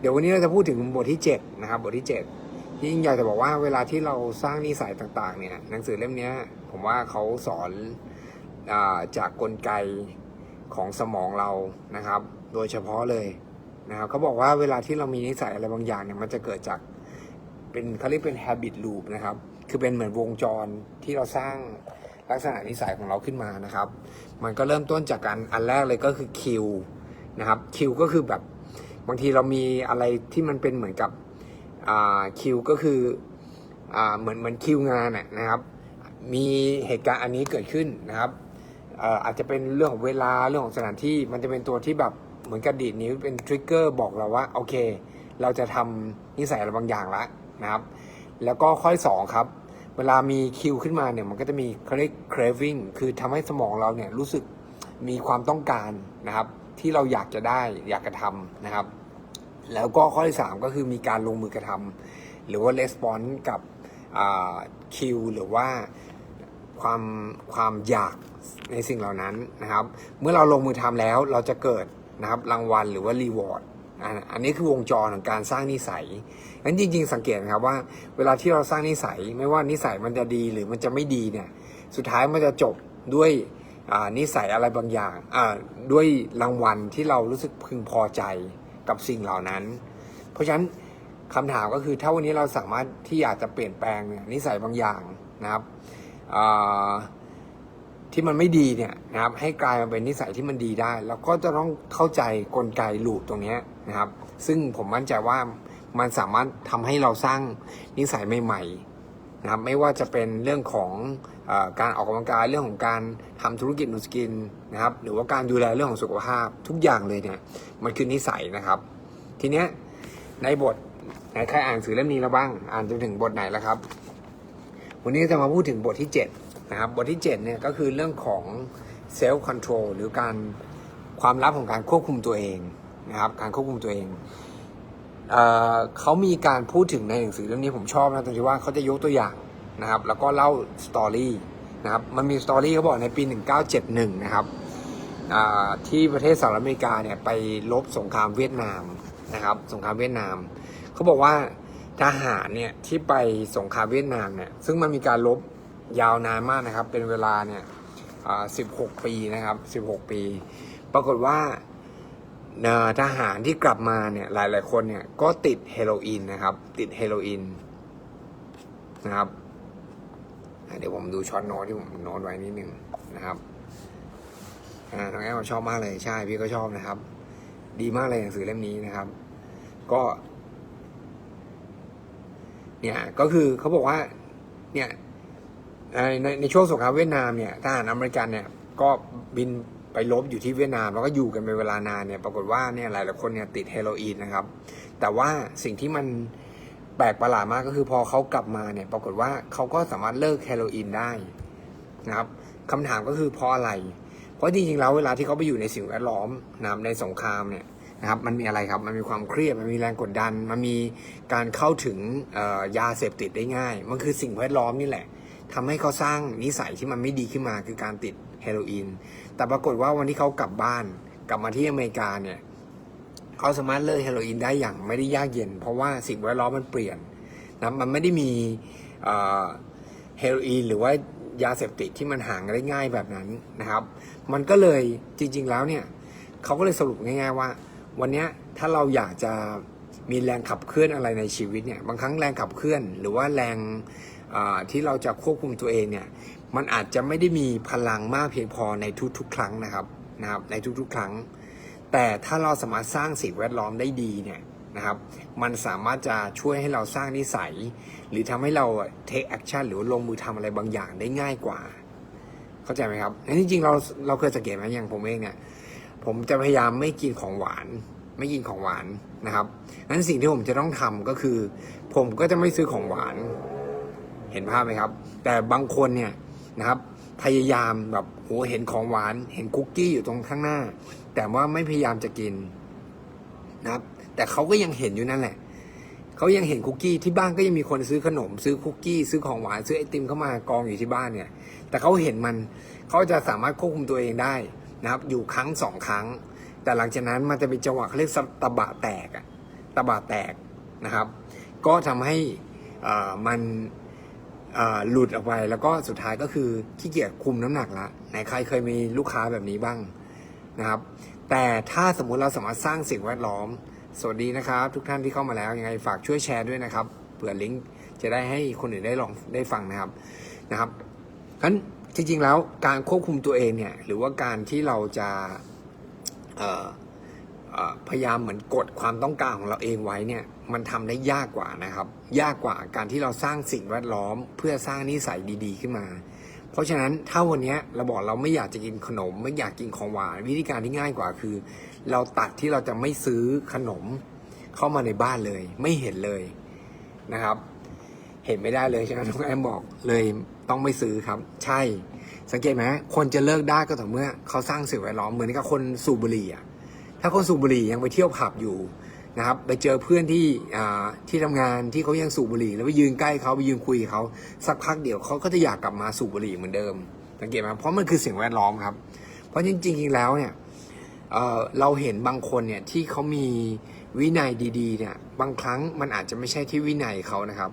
เดี๋ยววันนี้เราจะพูดถึงบทที่7นะครับบทที่7ที่ยิ่งอยากจะบอกว่าเวลาที่เราสร้างนิสัยต่างๆเนี่ยหนังสือเล่มนี้ผมว่าเขาสอนอาจากกลไกของสมองเรานะครับ โดยเฉพาะเลยนะครับเขาบอกว่าเวลาที่เรามีนิสัยอะไรบางอย่างเนี่ยมันจะเกิดจากเป็นเขาเรียกเป็น habit loop นะครับ คือเป็นเหมือนวงจรที่เราสร้างลักษณะนิสัยของเราขึ้นมานะครับ มันก็เริ่มต้นจากการอันแรกเลยก็คือคิวนะครับคิวก็คือแบบ บางทีเรามีอะไรที่มันเป็นเหมือนกับคิวก็คืออเหมือนเหมือนคิวงานนะครับ มีเหตุการณ์อันนี้เกิดขึ้นนะครับเอ่อาจจะเป็นเรื่องของเวลาเรื่องของสถานที่มันจะเป็นตัวที่แบบเหมือนกระดีดนิ้วเป็นทริกเกอร์บอกเราว่าโอเค เราจะทำนิสัยอะไรบางอย่างละนะครับ แล้วก็ข้อสองครับ เวลามีคิวขึ้นมาเนี่ยมันก็จะมีเขาเรียก craving คือทำให้สมองเราเนี่ยรู้สึกมีความต้องการนะครับ ที่เราอยากจะได้อยากกระทำนะครับ แล้วก็ข้อที่ 3 ก็คือมีการลงมือกระทำหรือว่า response กับคิวหรือว่าความความอยากในสิ่งเหล่านั้นนะครับ เมื่อเราลงมือทำแล้วเราจะเกิดนะครับรางวัลหรือว่า reward อ่าอันนี้คือวงจรของการสร้างนิสัยงั้นจริง ๆ สังเกตนะครับว่า เวลาที่เราสร้างนิสัย ไม่ว่านิสัยมันจะดีหรือมันจะไม่ดีเนี่ยสุดท้ายมันจะจบด้วยนิสัยอะไรบางอย่างด้วยรางวัลที่เรารู้สึกพึงพอใจ กับสิ่งเหล่านั้น เพราะฉะนั้นคำถามก็คือถ้าวันนี้เราสามารถที่อยากจะเปลี่ยนแปลงเนี่ยนิสัยบางอย่างนะครับที่มันไม่ดีเนี่ยนะครับ ให้กลายมาเป็นนิสัยที่มันดีได้ แล้วก็จะต้องเข้าใจกลไกลูปตรงนี้นะครับ ซึ่งผมมั่นใจว่ามันสามารถทำให้เราสร้างนิสัยใหม่ๆนะครับ ไม่ว่าจะเป็นเรื่องของ การออกกำลังกายเรื่องของการทำธุรกิจนูสกินนะครับหรือว่าการดูแลเรื่องของสุขภาพทุกอย่างเลยเนี่ยมันคือนิสัยนะครับ ทีเนี้ยในบทไหนใครอ่านหนังสือเล่มนี้แล้วบ้าง อ่านจนถึงบทไหนแล้วครับ วันนี้จะมาพูดถึงบทที่ 7 นะครับ บทที่ 7 เนี่ยก็คือเรื่องของ self control หรือการความลับของการควบคุมตัวเองนะครับ การควบคุมตัวเองเอ่อเขามีการพูดถึงในหนังสือเล่มนี้ผมชอบนะตรงที่ว่าเขาจะยกตัวอย่าง นะครับ แล้วก็เล่าสตอรี่นะครับ มันมีสตอรี่เขาบอกในปี 1971 นะครับที่ประเทศสหรัฐอเมริกาเนี่ยไปลบสงครามเวียดนามนะครับ สงครามเวียดนามเขาบอกว่าทหารเนี่ยที่ไปสงครามเวียดนามเนี่ยซึ่งมันมีการลบยาวนานมากนะครับ เป็นเวลาเนี่ยสิบหกปีนะครับสิบหกปี ปรากฏว่าทหารที่กลับมาเนี่ยหลาย ๆ คนเนี่ยก็ติดเฮโรอีนนะครับ ติดเฮโรอีนนะครับ เดี๋ยวผมดูช็อตโน้ตที่ผมโน้ตไว้นิดนึงนะครับน้องแอมชอบมากเลยใช่พี่ก็ชอบนะครับ ดีมากเลยหนังสือเล่มนี้นะครับ ก็ เนี่ยก็คือเขาบอกว่า เนี่ยในในในช่วงสงครามเวียดนามเนี่ยทหารอเมริกันเนี่ย ก็บินไปลบอยู่ที่เวียดนามแล้วก็อยู่กันเป็นเวลานานเนี่ย ปรากฏว่าเนี่ยหลายหลายคนเนี่ยติดเฮโรอีนนะครับ แต่ว่าสิ่งที่มัน ปลกประหลาดมากก็คือพอเขากลับมาเนี่ย ปรากฏว่าเขาก็สามารถเลิกเฮโรอีนได้นะครับคำถามก็คือเพราะอะไร เพราะจริงๆแล้วเวลาที่เขาไปอยู่ในสิ่งแวดล้อมนะในสงครามเนี่ยนะครับมันมีอะไรครับมันมีความเครียดมันมีแรงกดดัน มันมีการเข้าถึงยาเสพติดได้ง่าย มันคือสิ่งแวดล้อมนี่แหละทำให้เขาสร้างนิสัยที่มันไม่ดีขึ้นมาคือการติดเฮโรอีนแต่ปรากฏว่าวันที่เขากลับบ้านกลับมาที่อเมริกาเนี่ย เขาสามารถเลิกเฮโรอีนได้อย่างไม่ได้ยากเย็น เพราะว่าสิ่งแวดล้อมมันเปลี่ยนนะมันไม่ได้มีเฮโรอีนหรือว่ายาเสพติดที่มันหางได้ง่ายแบบนั้นนะครับ มันก็เลยจริง ๆแล้วเนี่ยเขาก็เลยสรุปง่าย ๆ ว่า วันนี้ถ้าเราอยากจะมีแรงขับเคลื่อนอะไรในชีวิตเนี่ยบางครั้งแรงขับเคลื่อน หรือว่าแรงที่เราจะควบคุมตัวเองเนี่ยมันอาจจะไม่ได้มีพลังมากเพียงพอในทุกๆ ครั้งนะครับนะครับในทุกๆ ครั้ง แต่ถ้าเราสามารถสร้างสิ่งแวดล้อมได้ดีเนี่ยนะครับ มันสามารถจะช่วยให้เราสร้างนิสัย หรือทำให้เรา take action หรือลงมือทำอะไรบางอย่างได้ง่ายกว่า เข้าใจไหมครับอันนี้จริงเราเราเคยสังเกตไหมอย่างผมเองเนี่ย ผมจะพยายามไม่กินของหวาน ไม่กินของหวานนะครับนั้นสิ่งที่ผมจะต้องทำก็คือ ผมก็จะไม่ซื้อของหวาน เห็นภาพไหมครับ แต่บางคนเนี่ยนะครับ พยายามแบบโหเห็นของหวาน เห็นคุกกี้อยู่ตรงข้างหน้า แต่ว่าไม่พยายามจะกินนะครับ แต่เขาก็ยังเห็นอยู่นั่นแหละเขายังเห็นคุกกี้ที่บ้านก็ยังมีคนซื้อขนม ซื้อคุกกี้ซื้อของหวานซื้อไอติมเข้ามากองอยู่ที่บ้านเนี่ย แต่เขาเห็นมันเขาจะสามารถควบคุมตัวเองได้นะครับ อยู่ครั้งสองครั้ง แต่หลังจากนั้นมันจะเป็นจังหวะเขาเรียกตะบะแตกอะตะบะแตกนะครับ ก็ทำให้มันหลุดออกไปแล้วก็สุดท้ายก็คือขี้เกียจคุมน้ำหนักละไหนใครเคยมีลูกค้าแบบนี้บ้าง นะครับ แต่ถ้าสมมุติเราสามารถสร้างสิ่งแวดล้อม สวัสดีนะครับ ทุกท่านที่เข้ามาแล้วยังไงฝากช่วยแชร์ด้วยนะครับเผื่อลิงก์จะได้ให้คนอื่นได้ลองได้ฟังนะครับนะครับฉะนั้นจริงๆแล้วการควบคุมตัวเองเนี่ยหรือว่าการที่เราจะพยายามเหมือนกดความต้องการของเราเองไว้เนี่ยมันทำได้ยากกว่านะครับ ยากกว่าการที่เราสร้างสิ่งแวดล้อม เพื่อสร้างนิสัยดี ๆ ขึ้นมา เพราะฉะนั้นถ้าวันนี้เราบอกเราไม่อยากจะกินขนม ไม่อยากกินของหวานวิธีการที่ง่ายกว่าคือ เราตัดที่เราจะไม่ซื้อขนมเข้ามาในบ้านเลย ไม่เห็นเลยนะครับ เห็นไม่ได้เลยใช่ไหมน้องแอมบอกเลยต้องไม่ซื้อครับ ใช่ สังเกตไหมคนจะเลิกได้ก็ต่อเมื่อเขาสร้างสิ่งแวดล้อมเหมือนกับคนสูบบุหรี่อะถ้าคนสูบบุหรี่ยังไปเที่ยวผับอยู่ นะครับไปเจอเพื่อนที่ที่ทำงานที่เขายังสูบบุหรี่ แล้วไปยืนใกล้เขาไปยืนคุยกับเขาสักพักเดียวเขาก็จะอยากกลับมาสูบบุหรี่เหมือนเดิมสังเกตไหมเพราะมันคือสิ่งแวดล้อมครับ เพราะจริงๆแล้วเนี่ยเเราเห็นบางคนเนี่ยที่เขามีวินัยดีๆเนี่ยบางครั้งมันอาจจะไม่ใช่ที่วินัยเขานะครับ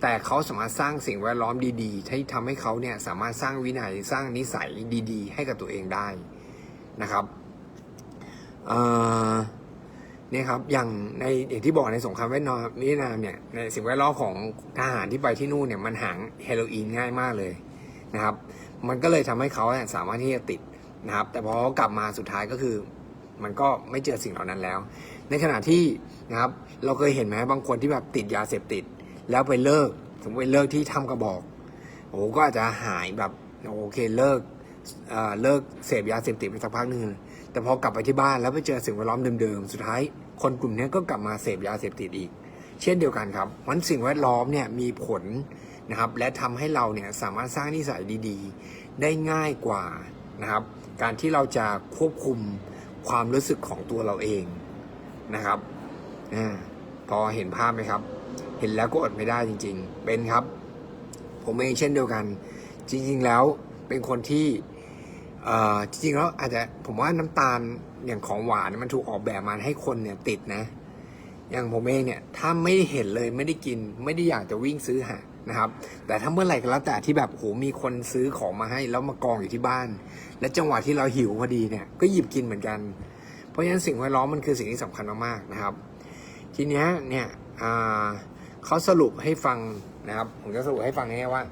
แต่เขาสามารถสร้างสิ่งแวดล้อมดีๆ ที่ทำให้เขาเนี่ยสามารถสร้างวินัยสร้างนิสัยดี ๆ ให้กับตัวเองได้นะครับเอ่อ เนี่ยครับอย่างในอย่างที่บอกในสงครามเวียดนามเวียดนามเนี่ยในสิ่งแวดล้อมของทหารที่ไปที่นู่นเนี่ยมันหางเฮโรอีนง่ายมากเลยนะครับ มันก็เลยทำให้เขาเนี่ยสามารถที่จะติดนะครับ แต่พอเขากลับมาสุดท้ายก็คือ มันก็ไม่เจอสิ่งเหล่านั้นแล้ว ในขณะที่นะครับ เราเคยเห็นไหมบางคนที่แบบติดยาเสพติด แล้วไปเลิกสมมติไปเลิกที่ทำกระบอกโอ้โหก็อาจจะหายแบบโอเคเลิกเเลิกเสพยาเสพติดไปสักพักหนึ่ง แต่พอกลับไปที่บ้านแล้วไปเจอสิ่งแวดล้อมเดิมๆ สุดท้ายคนกลุ่มนี้ก็กลับมาเสพยาเสพติดอีก เช่นเดียวกันครับมันสิ่งแวดล้อมเนี่ยมีผลนะครับ และทำให้เราเนี่ยสามารถสร้างนิสัยดีๆ ได้ง่ายกว่านะครับ การที่เราจะควบคุมความรู้สึกของตัวเราเองนะครับอพอเห็นภาพไหมครับ เห็นแล้วก็อดไม่ได้จริง ๆ เป็นครับ ผมเองเช่นเดียวกัน จริง ๆ แล้วเป็นคนที่ จริงๆแล้วอาจจะผมว่าน้ำตาลอย่างของหวานมันถูกออกแบบมาให้คนเนี่ยติดนะ อย่างผมเองเนี่ยถ้าไม่ได้เห็นเลยไม่ได้กิน ไม่ได้อยากจะวิ่งซื้อหานะครับ แต่ถ้าเมื่อไหร่ก็แล้วแต่ที่แบบโหมีคนซื้อของมาให้แล้วมากองอยู่ที่บ้าน และจังหวะที่เราหิวพอดีเนี่ยก็หยิบกินเหมือนกัน เพราะฉะนั้นสิ่งแวดล้อมมันคือสิ่งที่สำคัญมากๆนะครับ ทีเนี้ยเนี่ยเขาสรุปให้ฟังนะครับผมจะสรุปให้ฟังง่ายๆว่า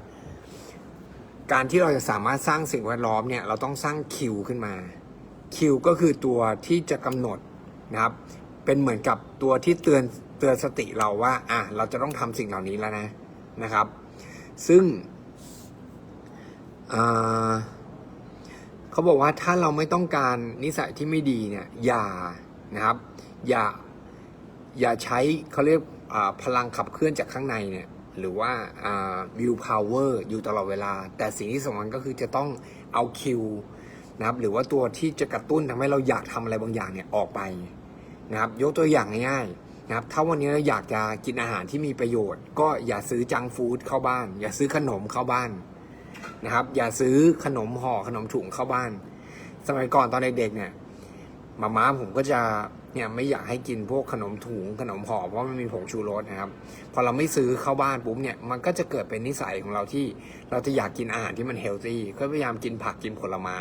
การที่เราจะสามารถสร้างสิ่งแวดล้อมเนี่ยเราต้องสร้างคิวขึ้นมาคิวก็คือตัวที่จะกำหนดนะครับเป็นเหมือนกับตัวที่เตือนเตือนสติเราว่าอะเราจะต้องทำสิ่งเหล่านี้แล้วนะนะครับ ซึ่งเขาบอกว่าถ้าเราไม่ต้องการนิสัยที่ไม่ดีเนี่ยอย่านะครับอย่าอย่าใช้เขาเรียกพลังขับเคลื่อนจากข้างในเนี่ย หรือว่าวิวพาวเวอร์อยู่ตลอดเวลา แต่สิ่งที่สำคัญก็คือจะต้องเอาคิวนะครับหรือว่าตัวที่จะกระตุ้นทำให้เราอยากทำอะไรบางอย่างเนี่ยออกไปนะครับยกตัวอย่างง่ายๆนะครับถ้าวันนี้เราอยากจะกินอาหารที่มีประโยชน์ ก็อย่าซื้อจังฟู้ดเข้าบ้าน อย่าซื้อขนมเข้าบ้านนะครับ อย่าซื้อขนมห่อขนมถุงเข้าบ้าน สมัยก่อนตอนเด็กๆเนี่ยมาม่าผมก็จะ เนี่ยไม่อยากให้กินพวกขนมถุงขนมห่อเพราะมันมีผงชูรสนะครับ พอเราไม่ซื้อเข้าบ้านปุ๊บเนี่ยมันก็จะเกิดเป็นนิสัยของเราที่เราจะอยากกินอาหารที่มันเฮลตี้ก็พยายามกินผักกินผลไม้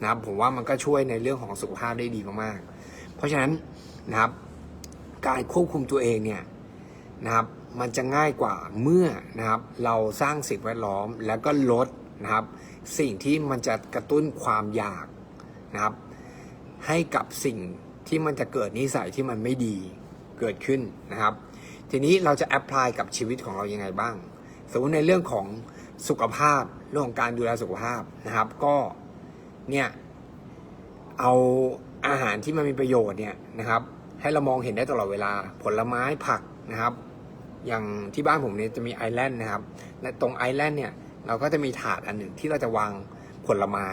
นะครับผมว่ามันก็ช่วยในเรื่องของสุขภาพได้ดีมากๆ เพราะฉะนั้นนะครับ การควบคุมตัวเองเนี่ยนะครับ มันจะง่ายกว่าเมื่อนะครับ เราสร้างสิ่งแวดล้อมแล้วก็ลดนะครับ สิ่งที่มันจะกระตุ้นความอยากนะครับ ให้กับสิ่ง ที่มันจะเกิดนิสัยที่มันไม่ดีเกิดขึ้นนะครับ ทีนี้เราจะแอพพลายกับชีวิตของเรายังไงบ้าง สมมติในเรื่องของสุขภาพเรื่องของการดูแลสุขภาพนะครับ ก็เนี่ยเอาอาหารที่มันมีประโยชน์เนี่ยนะครับ ให้เรามองเห็นได้ตลอดเวลาผลไม้ผักนะครับ อย่างที่บ้านผมเนี่ยจะมีไอแลนด์นะครับ และตรงไอแลนด์เนี่ยเราก็จะมีถาดอันหนึ่งที่เราจะวางผลไม้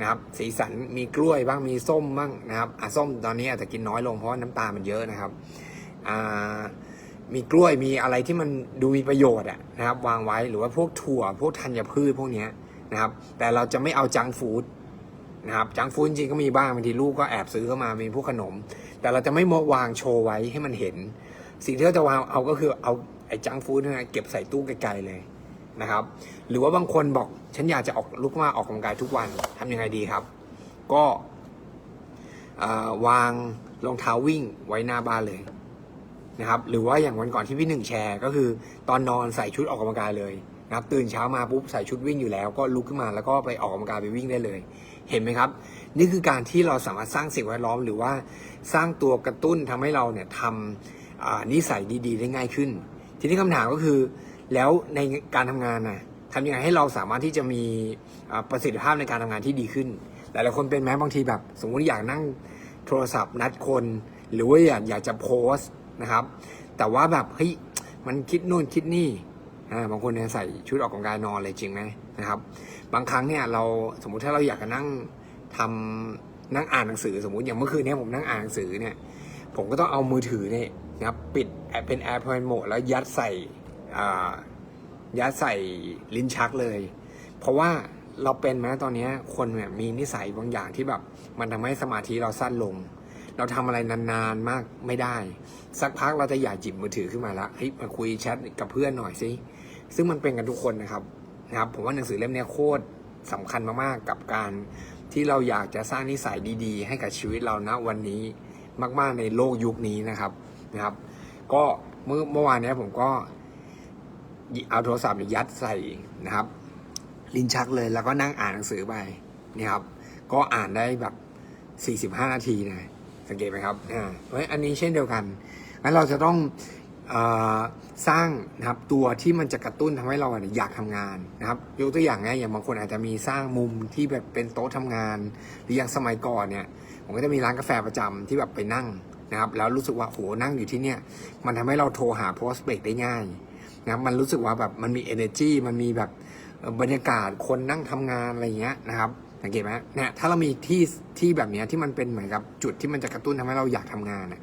นะครับ สีสันมีกล้วยบ้างมีส้มบ้างนะครับอะส้มตอนนี้อาจจะกินน้อยลงเพราะน้ำตาลมันเยอะนะครับอ่ามีกล้วยมีอะไรที่มันดูมีประโยชน์อะนะครับ วางไว้หรือว่าพวกถั่ว พวกธัญพืชพวกเนี้ยนะครับ แต่เราจะไม่เอาจังฟู้ดนะครับจังฟูดจริงก็มีบ้างบางทีลูกก็แอบซื้อเข้ามามีพวกขนม แต่เราจะไม่มาวางโชว์ไว้ให้มันเห็น สิ่งที่เราจะวางเอาก็คือเอาไอ้จังฟูดเนี่ยเก็บใส่ตู้ไกลๆเลย นะครับ หรือว่าบางคนบอกฉันอยากจะออกลุกมาออกกำลังกายทุกวันทำยังไงดีครับ ก็วางรองเท้าวิ่งไว้หน้าบ้านเลยนะครับ หรือว่าอย่างวันก่อนที่พี่หนึ่งแชร์ ก็คือตอนนอนใส่ชุดออกกำลังกายเลยนะครับ ตื่นเช้ามาปุ๊บใส่ชุดวิ่งอยู่แล้ว ก็ลุกขึ้นมาแล้วก็ไปออกกำลังกายไปวิ่งได้เลย เห็นไหมครับ นี่คือการที่เราสามารถสร้างสิ่งแวดล้อม หรือว่าสร้างตัวกระตุ้นทำให้เราเนี่ยทำนิสัยดีๆ ได้ง่ายขึ้น ทีนี้คำถามก็คือ แล้วในการทำงานน่ะทำยังไงให้เราสามารถที่จะมีประสิทธิภาพในการทำงานที่ดีขึ้น หลายๆคนเป็นแม้บางทีแบบ สมมติอยากนั่งโทรศัพท์นัดคน หรือว่าอยากอยากจะโพสต์นะครับ แต่ว่าแบบเฮ้ยมันคิดนู่นคิดนี่บางคนเนี่ยใส่ชุดออกกำลังกายนอนเลยจริงไหมนะครับ บางครั้งเนี่ยเราสมมุติถ้าเราอยากจะนั่งทำนั่งอ่านหนังสือสมมุติอย่างเมื่อคืนเนี้ผมนั่งอ่านหนังสือเนี่ย ผมก็ต้องเอามือถือเนี่ยนะครับปิดเป็น AirPlane Mode แล้วยัดใส่ ยัดใส่ลิ้นชักเลย เพราะว่าเราเป็นไหมตอนนี้คนเนี่ยมีนิสัยบางอย่างที่แบบ มันทำให้สมาธิเราสั้นลง เราทำอะไรนานๆมากไม่ได้ สักพักเราจะอยากจิบมือถือขึ้นมาล้วเฮ้ยมาคุยแชทกับเพื่อนหน่อยสิซึ่งมันเป็นกันทุกคนนะครับนะครับ ผมว่าหนังสือเล่มนี้โคตรสำคัญมากๆกับการที่เราอยากจะสร้างนิสัยดีๆ ให้กับชีวิตเราณวันนี้มากๆในโลกยุคนี้นะครับนะครับ ก็เมื่อเมื่อวานนี้ผมก็ เอาโทรศัพท์ยัดใส่นะครับ ลิ้นชักเลยแล้วก็นั่งอ่านหนังสือไปนี่ครับ ก็อ่านได้แบบ 45 นาทีนะสังเกตไหมครับอ่าเพราะฉะนั้นอันนี้เช่นเดียวกันงั้นเราจะต้องสร้างนะครับตัวที่มันจะกระตุ้นทำให้เรายอยากทำงานนะครับ ยกตัวอย่างไงอย่างบางคนอาจจะมีสร้างมุมที่แบบเป็นโต๊ะทำงาน หรืออย่างสมัยก่อนเนี่ยผมก็จะมีร้านกาแฟประจำที่แบบไปนั่งนะครับ แล้วรู้สึกว่าโหนั่งอยู่ที่เนี่ยมันทำให้เราโทรหา prospect ได้ง่าย นะครับมันรู้สึกว่าแบบมันมี energy มันมีแบบบรรยากาศคนนั่งทำงานอะไรเงี้ยนะครับสังเกตไหมเนี่ยถ้าเรามีที่ที่แบบเนี้ยที่มันเป็นเหมือนกับจุดที่มันจะกระตุ้นทำให้เราอยากทำงานนะ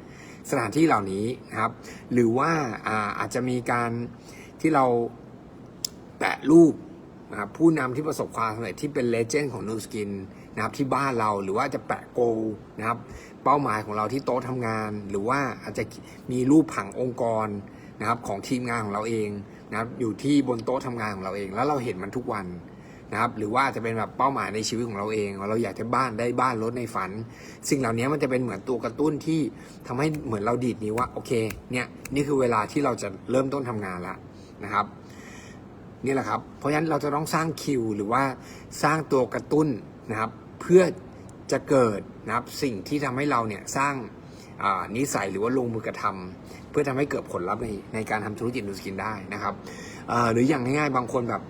สถานที่เหล่านี้นะครับ หรือว่าอาอาจจะมีการที่เราแปะรูปนะครับผู้นำที่ประสบความสำเร็จที่เป็นเลเจนด์ของนูสกินนะครับที่บ้านเราหรือว่าจะแปะโกลนะครับ เป้าหมายของเราที่โต๊ะทำงาน หรือว่าอาจจะมีรูปผังองค์กร นะครับของทีมงานของเราเองนะครับอยู่ที่บนโต๊ะทำงานของเราเอง แล้วเราเห็นมันทุกวันนะครับหรือว่าจะเป็นแบบเป้าหมายในชีวิตของเราเอง เราอยากจะบ้านได้บ้านรถในฝัน สิ่งเหล่านี้มันจะเป็นเหมือนตัวกระตุ้นที่ทำให้เหมือนเราดีดนิ้ว่าโอเคเนี่ยนี่คือเวลาที่เราจะเริ่มต้นทำงานแล้วนะครับนี่แหละครับเพราะฉะนั้นเราจะต้องสร้างคิวหรือว่าสร้างตัวกระตุ้นนะครับ เพื่อจะเกิดนะครับสิ่งที่ทำให้เราเนี่ยสร้าง นิสัยหรือว่าลงมือกระทำเพื่อทำให้เกิดผลลัพธ์ในในการทำธุรกิจนูสกินได้นะครับหรืออย่างง่ายๆ บางคนแบบ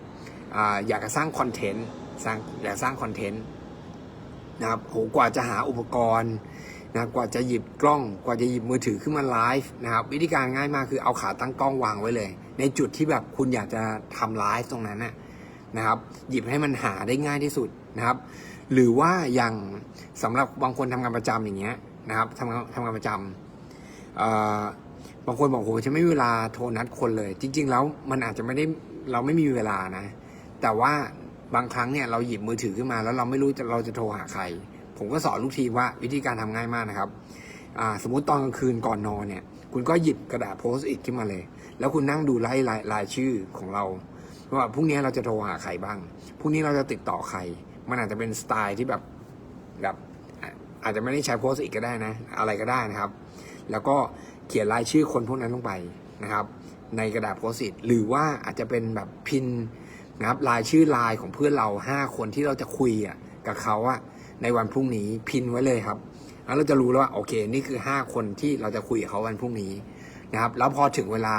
ออยากจะสร้างคอนเทนต์สร้างอยากสร้างคอนเทนต์นะครับโหกว่าจะหาอุปกรณ์นะกว่าจะหยิบกล้องกว่าจะหยิบมือถือขึ้นมาไลฟ์นะครับวิธีการง่ายมากคือเอาขาตั้งกล้องวางไว้เลย ในจุดที่แบบคุณอยากจะทำไลฟ์ตรงนั้นนะนะครับ หยิบให้มันหาได้ง่ายที่สุดนะครับ หรือว่าอย่างสำหรับบางคนทำงานประจำอย่างเงี้ย นะครับทำงานทำงานประจำบางคนบอกโหฉันไม่มีเวลาโทรนัดคนเลย จริง ๆ แล้วมันอาจจะไม่ได้เราไม่มีเวลานะ แต่ว่าบางครั้งเนี่ยเราหยิบมือถือขึ้นมา แล้วเราไม่รู้จะเราจะโทรหาใคร ผมก็สอนลูกทีว่าวิธีการทำง่ายมากนะครับสมมติตอนกลางคืนก่อนนอนเนี่ย คุณก็หยิบกระดาษโพสต์อิทขึ้นมาเลย แล้วคุณนั่งดูไล่รายรายชื่อของเราว่าพรุ่งนี้เราจะโทรหาใครบ้างพรุ่งนี้เราจะติดต่อใคร มันอาจจะเป็นสไตล์ที่แบบแบบ อาจจะไม่ได้ใช้โพสต์อีกก็ได้นะ อะไรก็ได้นะครับ แล้วก็เขียนรายชื่อคนพวกนั้นลงไปนะครับ ในกระดาษโพสต์ หรือว่าอาจจะเป็นแบบพินนะครับรายชื่อลายของเพื่อนเราห้าคนที่เราจะคุยอะกับเขาอะในวันพรุ่งนี้พินไว้เลยครับแล้วเราจะรู้แล้วว่าโอเค นี่คือห้าคนที่เราจะคุยกับเขาวันพรุ่งนี้นะครับแล้วพอถึงเวลา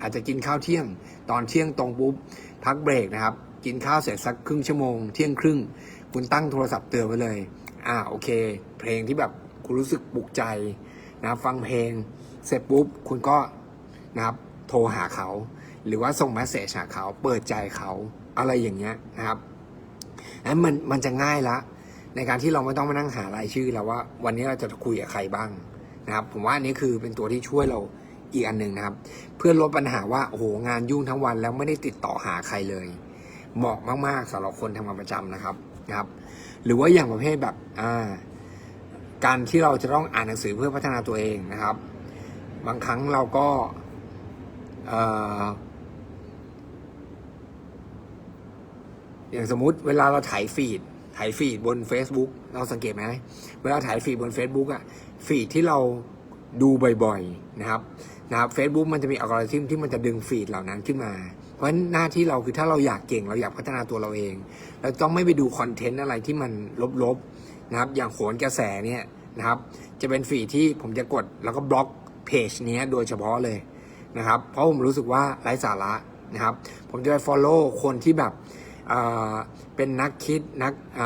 อาจจะกินข้าวเที่ยง ตอนเที่ยงตรงปุ๊บพักเบรกนะครับ กินข้าวเสร็จสักครึ่งชั่วโมงเที่ยงครึ่ง คุณตั้งโทรศัพท์เตือนไว้เลย อ่าโอเค เพลงที่แบบคุณรู้สึกปลุกใจนะครับฟังเพลงเสร็จปุ๊บคุณก็นะครับโทรหาเขา หรือว่าส่งเมสเซจหาเขาเปิดใจเขาอะไรอย่างเงี้ยนะครับนั้นมันมันจะง่ายละ ในการที่เราไม่ต้องมานั่งหารายชื่อแล้วว่า วันนี้เราจะคุยกับใครบ้างนะครับ ผมว่าอันนี้คือเป็นตัวที่ช่วยเราอีกอันหนึ่งนะครับ เพื่อลดปัญหาว่าโอ้โหงานยุ่งทั้งวันแล้วไม่ได้ติดต่อหาใครเลย เหมาะมากๆสำหรับคนทำงานประจำนะครับนะครับ หรือว่าอย่างประเภทแบบาการที่เราจะต้องอ่านหนังสือเพื่อพัฒนาตัวเองนะครับ บางครั้งเราก็อย่างสมมุติเวลาเราถ่ายฟีดถ่ายฟีดบน Facebook เราสังเกตไหมเวลาถ่ายฟีดบน Facebook อะฟีดที่เราดูบ่อยๆนะครับนะครับ Facebook มันจะมีอัลกอริทึมที่มันจะดึงฟีดเหล่านั้นขึ้นมา เพราะฉะนั้นหน้าที่เราคือถ้าเราอยากเก่งเราอยากพัฒนาตัวเราเอง เราต้องไม่ไปดูคอนเทนต์อะไรที่มันลบๆนะครับ อย่างโขนกระแสเนี่ยนะครับ จะเป็นฟีที่ผมจะกดแล้วก็บล็อกเพจนี้โดยเฉพาะเลยนะครับ เพราะผมรู้สึกว่าไร้สาระนะครับ ผมจะไป follow คนที่แบบเเป็นนักคิดนักอ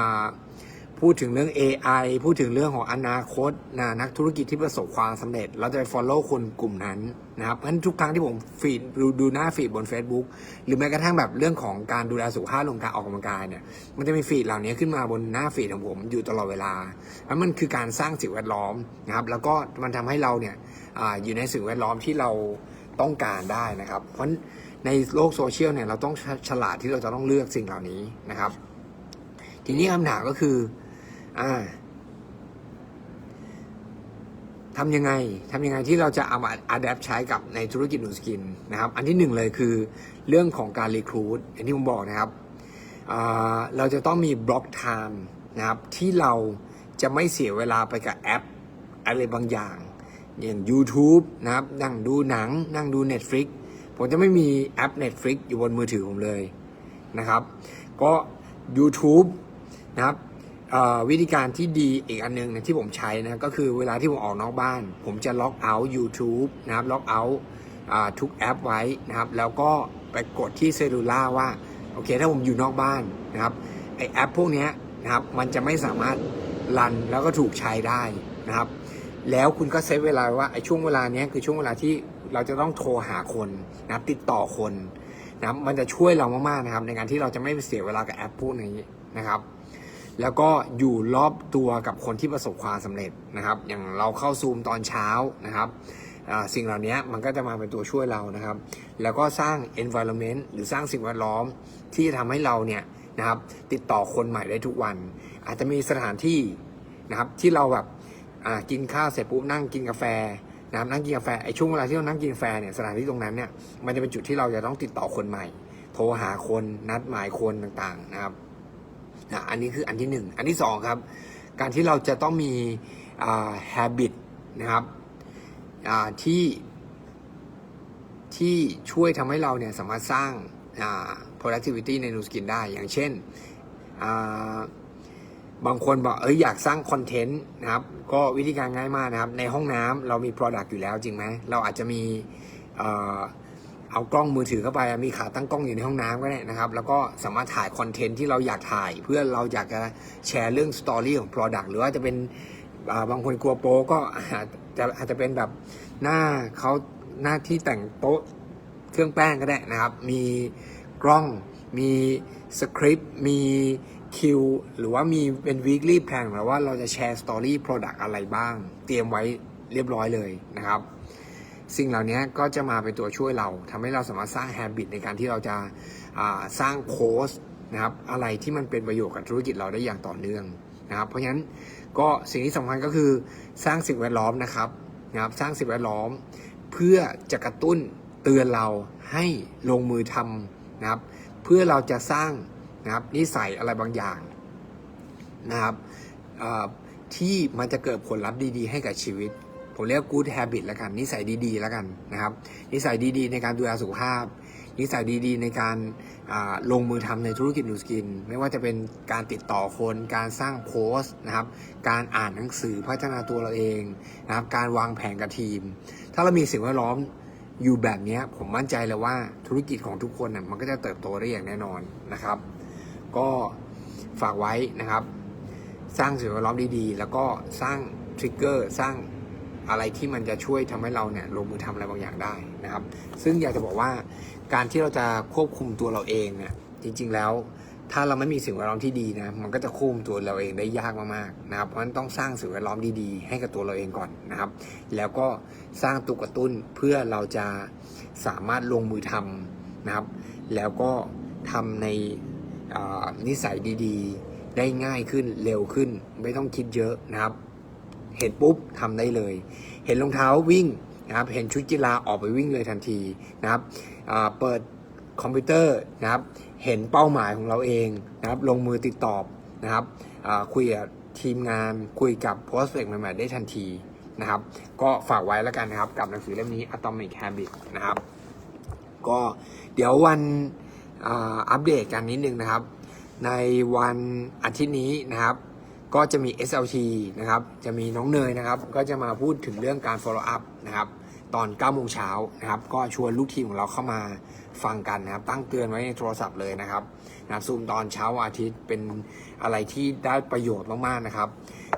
พูดถึงเรื่อง AI พูดถึงเรื่องของอนาคตนะนักธุรกิจที่ประสบความสำเร็จ เราจะไป follow คนกลุ่มนั้นนะครับเพราะฉะนั้นทุกครั้งที่ผมฟีดดูดูหน้าฟีดบน Facebook หรือแม้กระทั่งแบบเรื่องของการดูแลสุขภาพลงการออกกำลังกายเนี่ยมันจะมีฟีดเหล่านี้ขึ้นมาบนหน้าฟีดของผมอยู่ตลอดเวลาแล้วมันคือการสร้างสิ่งแวดล้อมนะครับแล้วก็มันทำให้เราเนี่ยออยู่ในสิ่งแวดล้อมที่เราต้องการได้นะครับ เพราะในโลกโซเชียลเนี่ยเราต้องฉลาดที่เราจะต้องเลือกสิ่งเหล่านี้นะครับ ทีนี้คำถามก็คือ อ่าทำยังไงทำยังไงที่เราจะเอามาอัดแอปใช้กับในธุรกิจหนูสกินนะครับ อันที่หนึ่งเลยคือเรื่องของการรีครูดอย่างที่ผมบอกนะครับ เราจะต้องมีบล็อกไทม์นะครับ ที่เราจะไม่เสียเวลาไปกับแอปอะไรบางอย่าง อย่าง YouTube นะครับ นั่งดูหนัง นั่งดู Netflix ผมจะไม่มีแอป Netflix อยู่บนมือถือผมเลยนะครับ ก็ YouTube นะครับ วิธีการที่ดีอีกอันหนึงนะที่ผมใช้นะก็คือเวลาที่ผมออกนอกบ้าน ผมจะล็อกเอาท์ YouTube นะครับล็อกเอาท์ทุกแอปไว้นะครับ แล้วก็ไปกดที่เซลูล่าว่า โอเค ถ้าผมอยู่นอกบ้านนะครับไอแอปพวกนี้นะครับมันจะไม่สามารถรันแล้วก็ถูกใช้ได้นะครับ แล้วคุณก็เซฟเวลาว่าไอช่วงเวลานี้คือช่วงเวลาที่เราจะต้องโทรหาคนนะติดต่อคนนะมันจะช่วยเรามากๆนะครับ ในการที่เราจะไม่เสียเวลากับแอปพวกนี้นะครับ แล้วก็อยู่รอบตัวกับคนที่ประสบความสำเร็จนะครับ อย่างเราเข้าซูมตอนเช้านะครับสิ่งเหล่านี้มันก็จะมาเป็นตัวช่วยเรานะครับ แล้วก็สร้าง environment หรือสร้างสิ่งแวดล้อมที่จะทำให้เราเนี่ยนะครับ ติดต่อคนใหม่ได้ทุกวัน อาจจะมีสถานที่นะครับที่เราแบบกินข้าวเสร็จปุ๊บนั่งกินกาแฟนะครับนั่งกินกาแฟไอช่วงเวลาที่เรานั่งกินกาแฟเนี่ยสถานที่ตรงนั้นเนี่ยมันจะเป็นจุดที่เราจะต้องติดต่อคนใหม่ โทรหาคนนัดหมายคนต่างๆนะครับ นะอันนี้คืออันที่หนึ่งอันที่สองครับ การที่เราจะต้องมีอ่า habit นะครับที่ที่ช่วยทำให้เราเนี่ยสามารถสร้าง productivity ในนูสกินได้ อย่างเช่น บางคนบอกเอ้ยอยากสร้างคอนเทนต์นะครับ ก็วิธีการง่ายมากนะครับ ในห้องน้ำเรามี product อยู่แล้วจริงไหม เราอาจจะมี เอากล้องมือถือเข้าไปมีขาตั้งกล้องอยู่ในห้องน้ำก็ได้นะครับ แล้วก็สามารถถ่ายคอนเทนต์ที่เราอยากถ่าย เพื่อเราอยากจะแชร์เรื่องสตอรี่ของ Product หรือว่าจะเป็นาบางคนกลัวโป๊ก็อาจจะอาจจะเป็นแบบหน้าเขาหน้าที่แต่งโต๊ะเครื่องแป้งก็ได้นะครับ มีกล้องมีสคริปต์มีคิวหรือว่ามีเป็น weekly plan หรือว่าเราจะแชร์สตอรี่ Product อะไรบ้าง เตรียมไว้เรียบร้อยเลยนะครับ สิ่งเหล่านี้ก็จะมาเป็นตัวช่วยเราทำให้เราสามารถสร้าง habit ในการที่เราจะาสร้างโพสต์นะครับอะไรที่มันเป็นประโยชน์กับธุรกิจเราได้อย่างต่อเนื่องนะครับ เพราะฉะนั้นก็สิ่งที่สำคัญก็คือสร้างสิ่งแวดล้อมนะครับนะครับ สร้างสิ่งแวดล้อม เพื่อจะกระตุ้นเตือนเราให้ลงมือทำนะครับ เพื่อเราจะสร้างนะครับนิสัยอะไรบางอย่างนะครับที่มันจะเกิดผลลัพธ์ดีๆ ให้กับชีวิต ผมเรียก good habit แล้วกัน นิสัยดีๆแล้วกันนะครับ นิสัยดีๆ ในการดูแลสุขภาพ นิสัยดีๆ ในการลงมือทำในธุรกิจนูสกิน ไม่ว่าจะเป็นการติดต่อคน การสร้างโพสต์นะครับ การอ่านหนังสือพัฒนาตัวเราเองนะครับ การวางแผนกับทีม ถ้าเรามีสิ่งแวดล้อมอยู่แบบนี้ผมมั่นใจเลยว่าธุรกิจของทุกคนน่ะมันก็จะเติบโตได้อย่างแน่นอนนะครับ ก็ฝากไว้นะครับ สร้างสิ่งแวดล้อมดีๆ แล้วก็สร้างทริกเกอร์สร้าง อะไรที่มันจะช่วยทำให้เราเนี่ยลงมือทำอะไรบางอย่างได้นะครับ ซึ่งอยากจะบอกว่าการที่เราจะควบคุมตัวเราเองเนี่ยจริง ๆแล้ว ถ้าเราไม่มีสิ่งแวดล้อมที่ดีนะมันก็จะควบคุมตัวเราเองได้ยากมากๆนะครับเพราะฉะนั้นต้องสร้างสิ่งแวดล้อมดีๆ ให้กับตัวเราเองก่อนนะครับ แล้วก็สร้างตัวกระตุ้นเพื่อเราจะสามารถลงมือทำนะครับ แล้วก็ทำในนิสัยดีๆ ได้ง่ายขึ้นเร็วขึ้น ไม่ต้องคิดเยอะนะครับ เห็นปุ๊บทำได้เลย เห็นรองเท้าวิ่งนะครับ เห็นชุดกีฬาออกไปวิ่งเลยทันทีนะครับเปิดคอมพิวเตอร์นะครับ เห็นเป้าหมายของเราเองนะครับ ลงมือติดต่อนะครับคุยกับทีมงานคุยกับโพสต์เ c ใหม่ๆได้ทันทีนะครับ ก็ฝากไว้แล้วกันนะครับ กับหนังสือเล่มนี้ Atomic Habit นะครับ ก็เดี๋ยววันอัปเดตกันนิดนึงนะครับ ในวันอาทิตย์นี้นะครับ ก็จะมี SLT นะครับ จะมีน้องเนยนะครับ ก็จะมาพูดถึงเรื่องการ follow up นะครับ ตอน9โมงเช้านะครับ ก็ชวนลูกทีมของเราเข้ามาฟังกันนะครับ ตั้งเตือนไว้ในโทรศัพท์เลยนะครับนะซูมตอนเช้าอาทิตย์เป็นอะไรที่ได้ประโยชน์มากๆนะครับ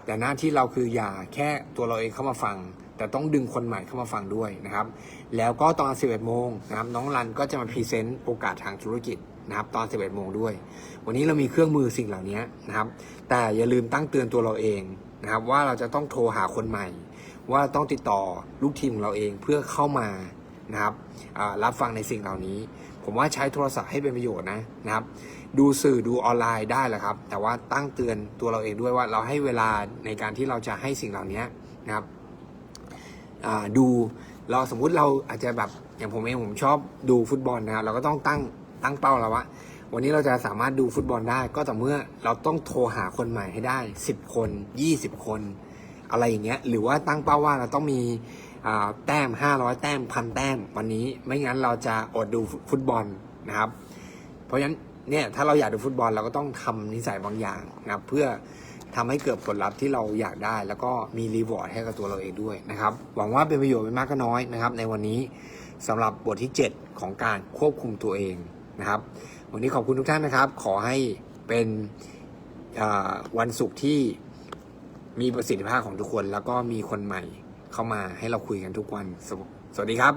แต่หน้าที่เราคืออย่าแค่ตัวเราเองเข้ามาฟัง แต่ต้องดึงคนใหม่เข้ามาฟังด้วยนะครับ แล้วก็ตอน 11โมงนะครับ น้องรันก็จะมาพรีเซนต์โอกาสทางธุรกิจ นะครับตอน 11 โมงด้วย วันนี้เรามีเครื่องมือสิ่งเหล่านี้นะครับ แต่อย่าลืมตั้งเตือนตัวเราเองนะครับ ว่าเราจะต้องโทรหาคนใหม่ ว่าต้องติดต่อลูกทีมของเราเองเพื่อเข้ามานะครับรับฟังในสิ่งเหล่านี้ ผมว่าใช้โทรศัพท์ให้เป็นประโยชน์นะนะครับ ดูสื่อดูออนไลน์ได้แหละครับ แต่ว่าตั้งเตือนตัวเราเองด้วยว่าเราให้เวลาในการที่เราจะให้สิ่งเหล่านี้นะครับดูเราสมมุติเราอาจจะแบบอย่างผมเองผมชอบดูฟุตบอลนะครับเราก็ต้องตั้ง ตั้งเป้าแล้วว่าวันนี้เราจะสามารถดูฟุตบอลได้ ก็ต่อเมื่อเราต้องโทรหาคนใหม่ให้ได้ 10 คน 20 คน อะไรอย่างเงี้ยหรือว่าตั้งเป้าว่าเราต้องมีแต้ม 500 แต้มพันแต้มวันนี้ไม่งั้นเราจะอดดูฟุตบอลนะครับ เพราะฉะนั้นเนี่ยถ้าเราอยากดูฟุตบอลเราก็ต้องทำนิสัยบางอย่างนะครับเพื่อทำให้เกิดผลลัพธ์ที่เราอยากได้ แล้วก็มีรีวอร์ดให้กับตัวเราเองด้วยนะครับ หวังว่าเป็นประโยชน์ไม่มากก็น้อยนะครับ ในวันนี้สำหรับบทที่ 7 ของการควบคุมตัวเอง นะครับ วันนี้ขอบคุณทุกท่านนะครับ ขอให้เป็นวันศุกร์ที่มีประสิทธิภาพของทุกคน แล้วก็มีคนใหม่เข้ามาให้เราคุยกันทุกวัน สวสวัสดีครับ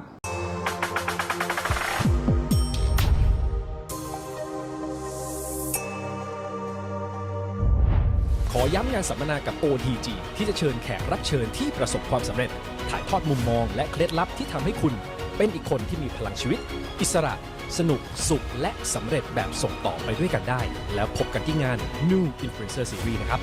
ขอย้ำงานสัมมนากับ OTG ที่จะเชิญแขกรับเชิญที่ประสบความสำเร็จ ถ่ายทอดมุมมองและเคล็ดลับที่ทำให้คุณ เป็นอีกคนที่มีพลังชีวิต อิสระ สนุก สุข และสำเร็จแบบส่งต่อไปด้วยกันได้ แล้วพบกันที่งาน New Influencer Series นะครับ